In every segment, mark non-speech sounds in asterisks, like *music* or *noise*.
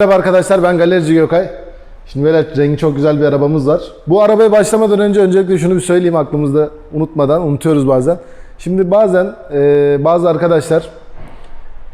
Merhaba arkadaşlar ben Galerici Gökay. Şimdi böyle rengi çok güzel bir arabamız var. Bu arabaya başlamadan önce öncelikle şunu bir söyleyeyim aklımızda unutmadan unutuyoruz bazen. Şimdi bazen e, bazı arkadaşlar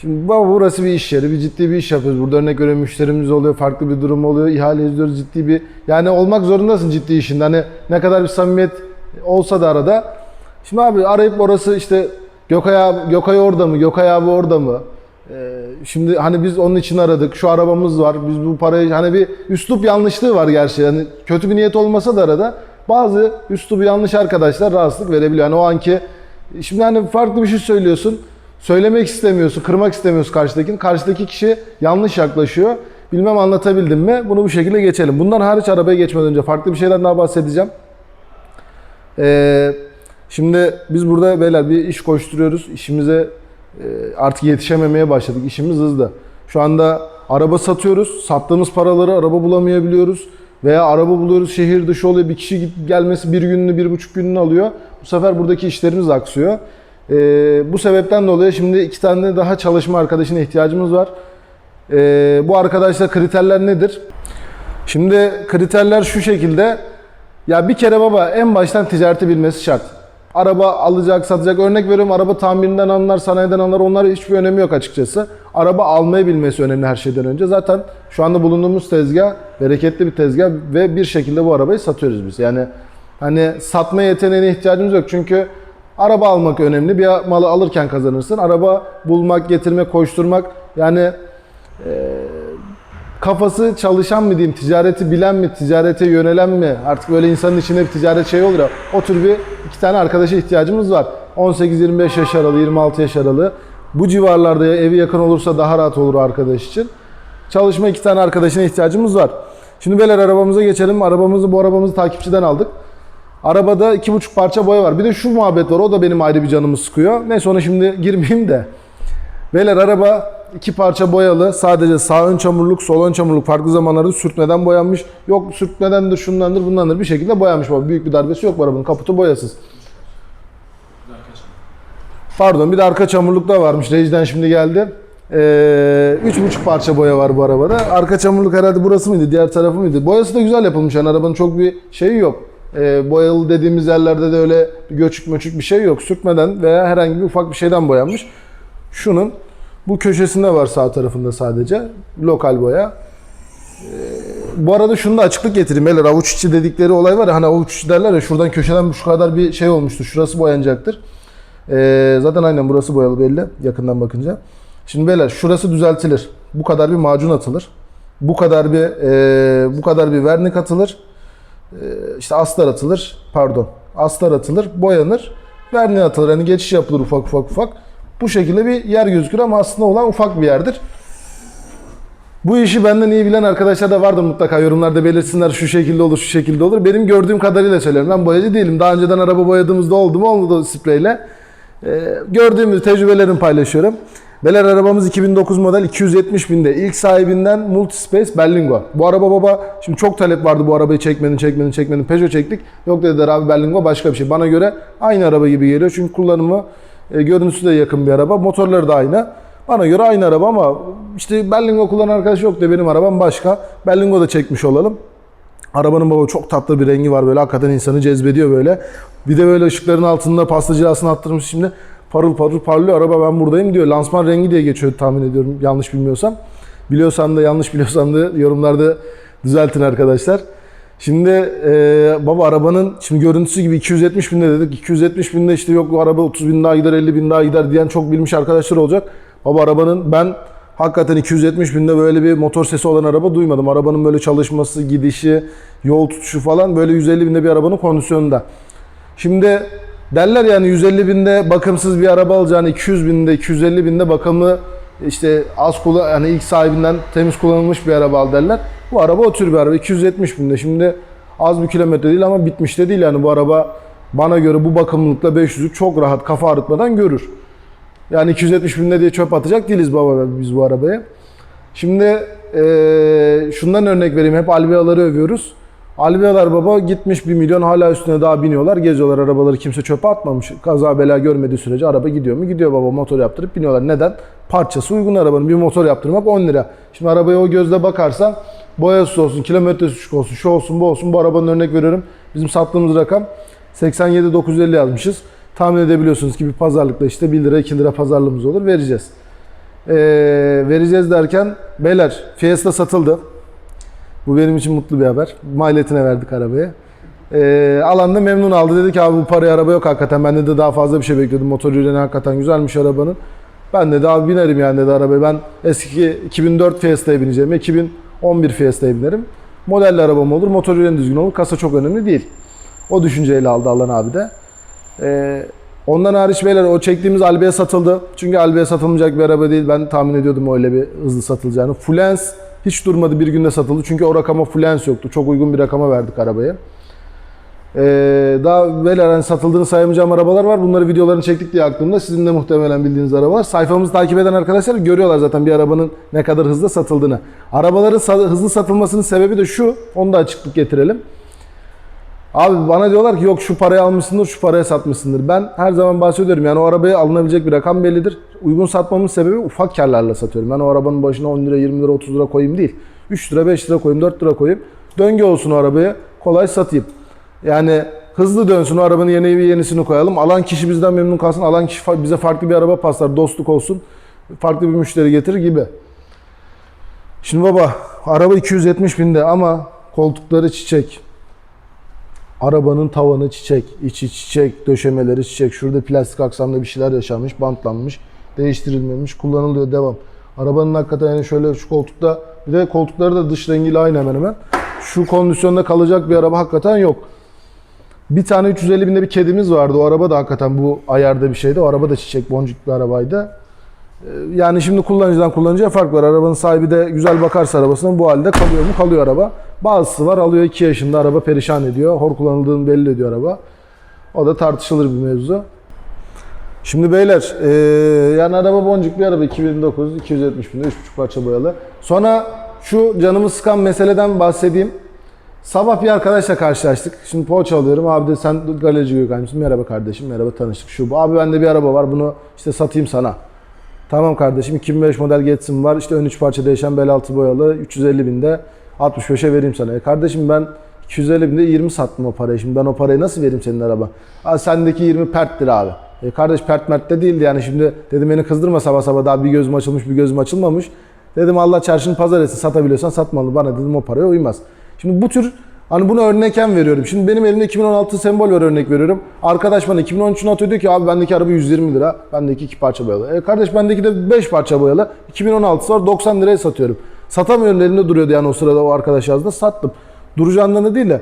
Şimdi baba burası bir iş yeri, bir ciddi bir iş yapıyoruz. Burada örnek veriyorum müşterimiz oluyor, farklı bir durum oluyor, ihale ediyoruz ciddi bir... Yani olmak zorundasın ciddi işinde. Hani ne kadar bir samimiyet olsa da arada. Şimdi abi arayıp orası işte Gökay abi, Gökay orada mı, Gökay abi orada mı? Ee, şimdi hani biz onun için aradık, şu arabamız var, biz bu parayı... Hani bir üslup yanlışlığı var gerçi. Yani kötü bir niyet olmasa da arada bazı üslubu yanlış arkadaşlar rahatsızlık verebiliyor. Yani o anki... Şimdi hani farklı bir şey söylüyorsun. Söylemek istemiyorsun, kırmak istemiyorsun karşıdakini. Karşıdaki kişi yanlış yaklaşıyor. Bilmem anlatabildim mi? Bunu bu şekilde geçelim. Bundan hariç arabaya geçmeden önce farklı bir şeyden daha bahsedeceğim. Ee, şimdi biz burada beyler bir iş koşturuyoruz. İşimize artık yetişememeye başladık. İşimiz hızlı. Şu anda araba satıyoruz. Sattığımız paraları araba bulamayabiliyoruz. Veya araba buluyoruz şehir dışı oluyor. Bir kişi git- gelmesi bir gününü, bir buçuk gününü alıyor. Bu sefer buradaki işlerimiz aksıyor. Ee, bu sebepten dolayı şimdi iki tane daha çalışma arkadaşına ihtiyacımız var. Ee, bu arkadaşlar kriterler nedir? Şimdi kriterler şu şekilde. Ya bir kere baba en baştan ticareti bilmesi şart. Araba alacak, satacak. Örnek veriyorum araba tamirinden anlar, sanayiden anlar. Onlar hiçbir önemi yok açıkçası. Araba almayı bilmesi önemli her şeyden önce. Zaten şu anda bulunduğumuz tezgah bereketli bir tezgah ve bir şekilde bu arabayı satıyoruz biz. Yani hani satma yeteneğine ihtiyacımız yok. Çünkü araba almak önemli. Bir malı alırken kazanırsın. Araba bulmak, getirmek, koşturmak yani kafası çalışan mı diyeyim, ticareti bilen mi, ticarete yönelen mi? Artık böyle insanın içinde bir ticaret şey olur ya. O tür bir iki tane arkadaşa ihtiyacımız var. 18-25 yaş aralığı, 26 yaş aralığı. Bu civarlarda evi yakın olursa daha rahat olur arkadaş için. Çalışma iki tane arkadaşına ihtiyacımız var. Şimdi beyler arabamıza geçelim. Arabamızı bu arabamızı takipçiden aldık. Arabada iki buçuk parça boya var. Bir de şu muhabbet var. O da benim ayrı bir canımı sıkıyor. Neyse ona şimdi girmeyeyim de. Beyler araba iki parça boyalı. Sadece sağ ön çamurluk, sol ön çamurluk farklı zamanlarda sürtmeden boyanmış. Yok sürtmedendir, şundandır, bundandır bir şekilde boyanmış baba. Büyük bir darbesi yok bu arabanın. Kaputu boyasız. Pardon bir de arka çamurluk da varmış. Rejiden şimdi geldi. Ee, üç buçuk parça boya var bu arabada. Arka çamurluk herhalde burası mıydı, diğer tarafı mıydı? Boyası da güzel yapılmış. Yani arabanın çok bir şeyi yok. Ee, boyalı dediğimiz yerlerde de öyle göçük möçük bir şey yok. Sürtmeden veya herhangi bir ufak bir şeyden boyanmış. Şunun bu köşesinde var sağ tarafında sadece. Lokal boya. Ee, bu arada şunu da açıklık getireyim. Beyler avuç içi dedikleri olay var ya hani avuç içi derler ya şuradan köşeden şu kadar bir şey olmuştu. Şurası boyanacaktır. Ee, zaten aynen burası boyalı belli yakından bakınca. Şimdi beyler şurası düzeltilir. Bu kadar bir macun atılır. Bu kadar bir e, bu kadar bir vernik atılır. E, işte astar atılır. Pardon. Astar atılır, boyanır. Vernik atılır. Hani geçiş yapılır ufak ufak ufak. Bu şekilde bir yer gözükür ama aslında olan ufak bir yerdir. Bu işi benden iyi bilen arkadaşlar da vardır mutlaka yorumlarda belirtsinler şu şekilde olur şu şekilde olur. Benim gördüğüm kadarıyla söylüyorum. Ben boyacı değilim. Daha önceden araba boyadığımızda oldu mu olmadı spreyle. Ee, gördüğümüz tecrübelerimi paylaşıyorum. Beler arabamız 2009 model 270 binde. İlk sahibinden Multispace Berlingo. Bu araba baba şimdi çok talep vardı bu arabayı çekmenin çekmenin çekmenin. Peugeot çektik. Yok dediler abi Berlingo başka bir şey. Bana göre aynı araba gibi geliyor. Çünkü kullanımı e, görüntüsü de yakın bir araba. Motorları da aynı. Bana göre aynı araba ama işte Berlingo kullanan arkadaş yok da benim arabam başka. Berlingo da çekmiş olalım. Arabanın baba çok tatlı bir rengi var böyle hakikaten insanı cezbediyor böyle. Bir de böyle ışıkların altında pasta cilasını attırmış şimdi parıl parıl parlıyor araba ben buradayım diyor. Lansman rengi diye geçiyor tahmin ediyorum yanlış bilmiyorsam. Biliyorsam da yanlış biliyorsam da yorumlarda düzeltin arkadaşlar. Şimdi e, baba arabanın şimdi görüntüsü gibi 270 binde dedik. 270 binde işte yok bu araba 30 bin daha gider 50 bin daha gider diyen çok bilmiş arkadaşlar olacak. Baba arabanın ben hakikaten 270 binde böyle bir motor sesi olan araba duymadım. Arabanın böyle çalışması, gidişi, yol tutuşu falan böyle 150 binde bir arabanın kondisyonunda. Şimdi derler yani 150 binde bakımsız bir araba alacağını 200 binde 250 binde bakımlı işte az kullan yani ilk sahibinden temiz kullanılmış bir araba al derler. Bu araba o tür bir araba 270 binde. Şimdi az bir kilometre değil ama bitmiş de değil yani bu araba bana göre bu bakımlılıkla 500'ü çok rahat kafa ağrıtmadan görür. Yani 270 binde diye çöp atacak değiliz baba biz bu arabaya. Şimdi eee, şundan örnek vereyim. Hep Alvea'ları övüyoruz. Alvea'lar baba gitmiş 1 milyon hala üstüne daha biniyorlar. Geziyorlar arabaları kimse çöpe atmamış. Kaza bela görmediği sürece araba gidiyor mu? Gidiyor baba motor yaptırıp biniyorlar. Neden? Parçası uygun arabanın. Bir motor yaptırmak 10 lira. Şimdi arabaya o gözle bakarsan boyası olsun, kilometresi düşük olsun, şu olsun, bu olsun. Bu arabanın örnek veriyorum. Bizim sattığımız rakam 87 950 yazmışız. Tahmin edebiliyorsunuz ki bir pazarlıkta işte 1 lira 2 lira pazarlığımız olur. Vereceğiz. Ee, vereceğiz derken beyler Fiesta satıldı. Bu benim için mutlu bir haber. Maliyetine verdik arabayı. Ee, alanda memnun aldı. Dedi ki abi bu paraya araba yok hakikaten. Ben de daha fazla bir şey bekliyordum. Motor üreni hakikaten güzelmiş arabanın. Ben de abi binerim yani dedi arabaya. Ben eski 2004 Fiesta'ya bineceğim. 2011 Fiesta'ya binerim. Modelli arabam olur. Motor üreni düzgün olur. Kasa çok önemli değil. O düşünceyle aldı Alan abi de. Ee, ondan hariç beyler o çektiğimiz Albe'ye satıldı. Çünkü Albe'ye satılmayacak bir araba değil. Ben tahmin ediyordum öyle bir hızlı satılacağını. Fluence hiç durmadı bir günde satıldı. Çünkü o rakama Fluence yoktu. Çok uygun bir rakama verdik arabaya. Ee, daha beyler hani satıldığını sayamayacağım arabalar var. Bunları videolarını çektik diye aklımda. Sizin de muhtemelen bildiğiniz arabalar. Sayfamızı takip eden arkadaşlar görüyorlar zaten bir arabanın ne kadar hızlı satıldığını. Arabaların hızlı satılmasının sebebi de şu. Onu da açıklık getirelim. Abi bana diyorlar ki yok şu parayı almışsındır, şu paraya satmışsındır. Ben her zaman bahsediyorum yani o arabaya alınabilecek bir rakam bellidir. Uygun satmamın sebebi ufak karlarla satıyorum. Ben o arabanın başına 10 lira, 20 lira, 30 lira koyayım değil. 3 lira, 5 lira koyayım, 4 lira koyayım. Döngü olsun o arabaya, kolay satayım. Yani hızlı dönsün o arabanın yeni bir yenisini koyalım. Alan kişi bizden memnun kalsın. Alan kişi bize farklı bir araba paslar, dostluk olsun. Farklı bir müşteri getirir gibi. Şimdi baba araba 270 binde ama koltukları çiçek. Arabanın tavanı çiçek, içi çiçek, döşemeleri çiçek. Şurada plastik aksamda bir şeyler yaşanmış, bantlanmış, değiştirilmemiş, kullanılıyor devam. Arabanın hakikaten yani şöyle şu koltukta bir de koltukları da dış rengiyle aynı hemen hemen. Şu kondisyonda kalacak bir araba hakikaten yok. Bir tane 350 binde bir kedimiz vardı. O araba da hakikaten bu ayarda bir şeydi. O araba da çiçek boncuk bir arabaydı. Ee, Yani şimdi kullanıcıdan kullanıcıya fark var. Arabanın sahibi de güzel bakarsa arabasına bu halde kalıyor mu? Kalıyor araba. Bazısı var alıyor 2 yaşında araba perişan ediyor. Hor kullanıldığını belli ediyor araba. O da tartışılır bir mevzu. Şimdi beyler eee, yani araba boncuk bir araba 2009 270 binde 3.5 parça boyalı. Sonra şu canımı sıkan meseleden bahsedeyim. Sabah bir arkadaşla karşılaştık. Şimdi poğaça alıyorum. Abi de sen galerici Gökhan? Merhaba kardeşim. Merhaba tanıştık. Şu bu. Abi bende bir araba var. Bunu işte satayım sana. Tamam kardeşim 2005 model Getsin var. İşte ön 3 parça değişen bel altı boyalı. 350 binde 65'e vereyim sana. E kardeşim ben 250 binde 20 sattım o parayı. Şimdi ben o parayı nasıl vereyim senin araba? Aa, sendeki 20 perttir abi. E kardeş pert mert de değildi yani şimdi dedim beni kızdırma sabah sabah daha bir gözüm açılmış bir gözüm açılmamış. Dedim Allah çarşını pazar etsin satabiliyorsan satmalı bana dedim o paraya uymaz. Şimdi bu tür hani bunu örnekken veriyorum. Şimdi benim elimde 2016 sembol var örnek veriyorum. Arkadaş bana 2013'ünü atıyor diyor ki abi bendeki araba 120 lira. Bendeki 2 parça boyalı. E kardeş bendeki de 5 parça boyalı. 2016'sı var 90 liraya satıyorum. Satamıyorum elinde duruyordu yani o sırada o arkadaş yazdı. Sattım. Duracağından da değil de.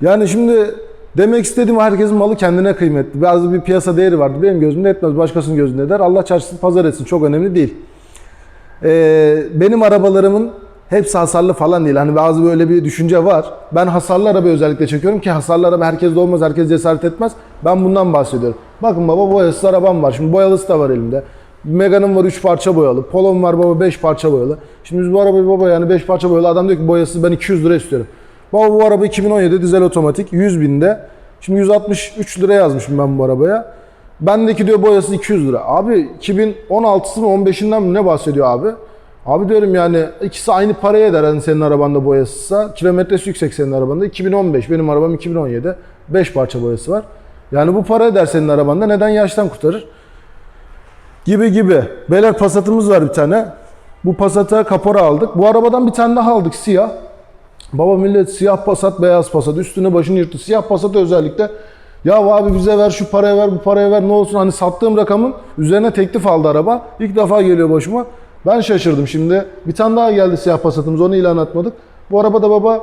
Yani şimdi demek istediğim herkesin malı kendine kıymetli. Bazı bir piyasa değeri vardı. Benim gözümde etmez. Başkasının gözünde eder. Allah çarşısını pazar etsin. Çok önemli değil. Ee, benim arabalarımın hepsi hasarlı falan değil. Hani bazı böyle bir düşünce var. Ben hasarlı araba özellikle çekiyorum ki hasarlı araba herkes de olmaz, herkes cesaret etmez. Ben bundan bahsediyorum. Bakın baba boyasız arabam var. Şimdi boyalısı da var elimde. Megane'm var 3 parça boyalı. Polo'm var baba 5 parça boyalı. Şimdi biz bu arabayı baba yani 5 parça boyalı adam diyor ki boyasız ben 200 lira istiyorum. Baba bu araba 2017 dizel otomatik 100 binde. Şimdi 163 lira yazmışım ben bu arabaya. Bendeki diyor boyası 200 lira. Abi 2016'sı mı 15'inden mi ne bahsediyor abi? Abi diyorum yani ikisi aynı paraya eder hani senin arabanda boyasızsa. Kilometresi yüksek senin arabanda. 2015 benim arabam 2017. 5 parça boyası var. Yani bu para eder senin arabanda. Neden yaştan kurtarır? Gibi gibi. Beyler Passat'ımız var bir tane. Bu Passat'a kapora aldık. Bu arabadan bir tane daha aldık siyah. Baba millet siyah Passat, beyaz Passat. Üstüne başını yırttı. Siyah Passat özellikle. Ya abi bize ver şu paraya ver bu paraya ver ne olsun hani sattığım rakamın üzerine teklif aldı araba. İlk defa geliyor başıma. Ben şaşırdım şimdi. Bir tane daha geldi siyah Passat'ımız onu ilan atmadık. Bu araba da baba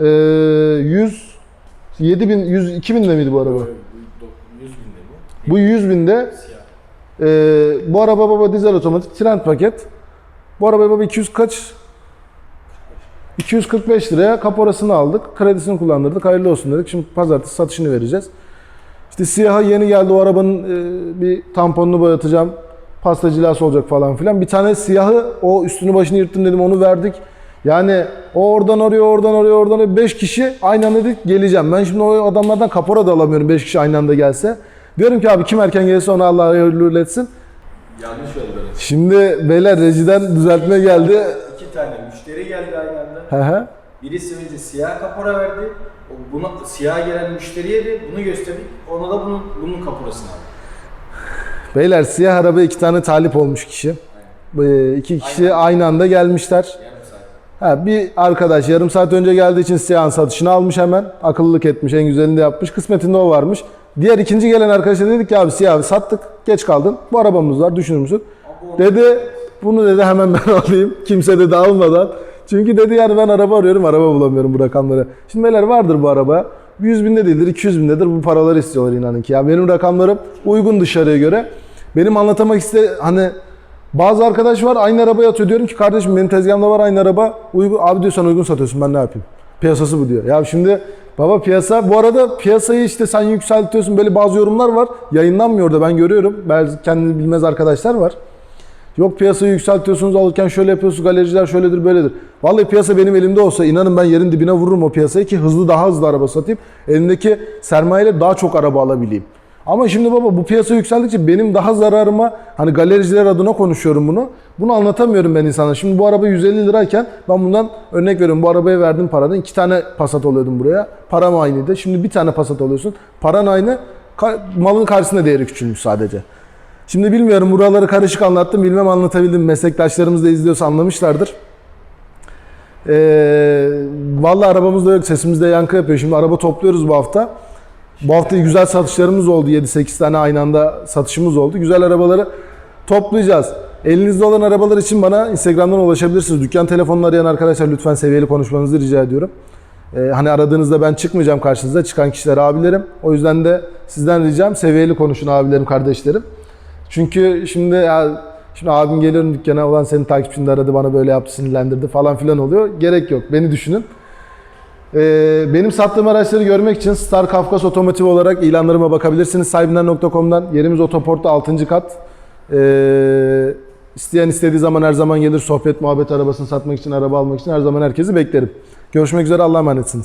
eee 100 7000 100 2000 de miydi bu araba? 100 binde bu. Bu 100 binde ee, bu araba baba dizel otomatik trend paket. Bu araba baba 200 kaç? 245 liraya kaporasını aldık. Kredisini kullandırdık. Hayırlı olsun dedik. Şimdi pazartesi satışını vereceğiz. İşte siyaha yeni geldi o arabanın e, bir tamponunu boyatacağım. Pasta cilası olacak falan filan. Bir tane siyahı o üstünü başını yırttım dedim onu verdik. Yani o oradan oraya oradan oraya oradan oraya 5 kişi aynı anda dedik geleceğim. Ben şimdi o adamlardan kapora da alamıyorum 5 kişi aynı anda gelse. Diyorum ki abi kim erken gelirse ona Allah hayırlı etsin. Yanlış oldu. Şimdi beyler rejiden düzeltme geldi. İki tane müşteri geldi aynı anda. Hı hı. Birisi önce siyah kapora verdi. O buna siyah gelen müşteriye de bunu gösterdik. Ona da bunun bunun kaporasını aldı. Beyler siyah araba iki tane talip olmuş kişi. Ee, iki kişi aynı anda gelmişler. Ha, bir arkadaş yarım saat önce geldiği için siyahın satışını almış hemen. Akıllılık etmiş, en güzelini de yapmış. Kısmetinde o varmış. Diğer ikinci gelen arkadaşa dedik ki abi siyahı sattık, geç kaldın. Bu arabamız var, düşünür müsün? Dedi, bunu dedi hemen ben *laughs* alayım. Kimse dedi almadan. Çünkü dedi yani ben araba arıyorum, araba bulamıyorum bu rakamları. Şimdi beyler vardır bu araba. 100 binde değildir, 200 bindedir. Bu paraları istiyorlar inanın ki. Ya benim rakamlarım uygun dışarıya göre. Benim anlatmak iste hani bazı arkadaş var aynı arabaya atıyor. Diyorum ki kardeşim benim tezgahımda var aynı araba. Uygun, abi diyor sen uygun satıyorsun ben ne yapayım? Piyasası bu diyor. Ya şimdi baba piyasa bu arada piyasayı işte sen yükseltiyorsun böyle bazı yorumlar var. Yayınlanmıyor da ben görüyorum. Belki kendini bilmez arkadaşlar var. Yok piyasayı yükseltiyorsunuz alırken şöyle yapıyorsunuz galericiler şöyledir böyledir. Vallahi piyasa benim elimde olsa inanın ben yerin dibine vururum o piyasayı ki hızlı daha hızlı araba satayım. Elimdeki sermayeyle daha çok araba alabileyim. Ama şimdi baba bu piyasa yükseldikçe benim daha zararıma hani galericiler adına konuşuyorum bunu. Bunu anlatamıyorum ben insana. Şimdi bu araba 150 lirayken ben bundan örnek veriyorum. Bu arabaya verdiğim paradan iki tane Passat alıyordum buraya. Param aynıydı. Şimdi bir tane Passat alıyorsun. Paran aynı. malın karşısında değeri küçülmüş sadece. Şimdi bilmiyorum buraları karışık anlattım. Bilmem anlatabildim. Meslektaşlarımız da izliyorsa anlamışlardır. Ee, vallahi arabamız da yok. Sesimiz de yankı yapıyor. Şimdi araba topluyoruz bu hafta. Bu hafta güzel satışlarımız oldu. 7-8 tane aynı anda satışımız oldu. Güzel arabaları toplayacağız. Elinizde olan arabalar için bana Instagram'dan ulaşabilirsiniz. Dükkan telefonunu arayan arkadaşlar lütfen seviyeli konuşmanızı rica ediyorum. Ee, hani aradığınızda ben çıkmayacağım karşınıza. Çıkan kişiler abilerim. O yüzden de sizden ricam seviyeli konuşun abilerim, kardeşlerim. Çünkü şimdi ya şimdi abim geliyorum dükkana olan senin takipçin de aradı bana böyle yaptı sinirlendirdi falan filan oluyor. Gerek yok. Beni düşünün. Ee, benim sattığım araçları görmek için Star Kafkas Otomotiv olarak ilanlarıma bakabilirsiniz. Sahibinden.com'dan. Yerimiz otoportta 6. kat. Ee, isteyen istediği zaman her zaman gelir. Sohbet, muhabbet arabasını satmak için, araba almak için her zaman herkesi beklerim. Görüşmek üzere. Allah'a emanetsiniz.